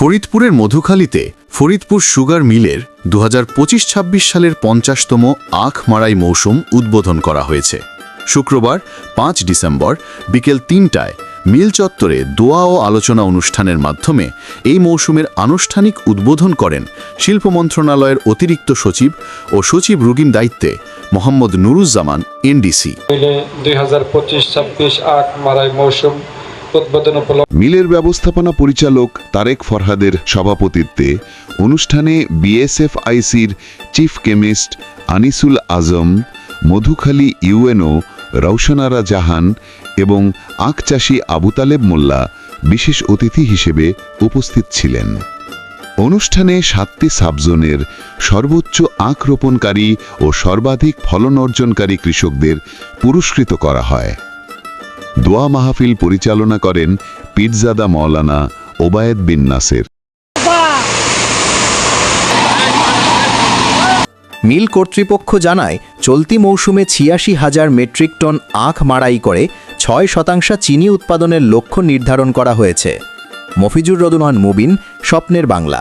ফরিদপুরের মধুখালীতে ফরিদপুর সুগার মিলের দু হাজার পঁচিশ ছাব্বিশ সালের পঞ্চাশতম আখ মারাই মৌসুম উদ্বোধন করা হয়েছে। শুক্রবার, পাঁচ ডিসেম্বর, বিকেল তিনটায় মিল চত্বরে দোয়া ও আলোচনা অনুষ্ঠানের মাধ্যমে এই মৌসুমের আনুষ্ঠানিক উদ্বোধন করেন শিল্প মন্ত্রণালয়ের অতিরিক্ত সচিব ও সচিব রুগীন দায়িত্বে মোহাম্মদ নুরুজ্জামান, এনডিসি। দুই হাজার পঁচিশ ছাব্বিশ আখ মারাই মৌসুম উপলক্ষে মিলের ব্যবস্থাপনা পরিচালক তারেক ফরহাদের সভাপতিত্বে অনুষ্ঠানে বিএসএফআইসির chief chemist Anisul Azam, Madhukhali UNO Roushanara Jahan এবং আখ চাষি আবু তালেব মোল্লা বিশেষ অতিথি হিসেবে উপস্থিত ছিলেন। অনুষ্ঠানে সাতটি সাবজোনের সর্বোচ্চ আখ রোপণকারী ও সর্বাধিক ফলন অর্জনকারী কৃষকদের পুরস্কৃত করা হয়। দোয়া মাহফিল পরিচালনা করেন পীরজাদা মৌলানা ওবায়েদ বিন নাসের। মিল কর্তৃপক্ষ জানায়, চলতি মৌসুমে ছিয়াশি হাজার মেট্রিক টন আখ মাড়াই করে ছয় শতাংশ চিনি উৎপাদনের লক্ষ্য নির্ধারণ করা হয়েছে। মফিজুর রদুমান মুবিন, স্বপ্নের বাংলা।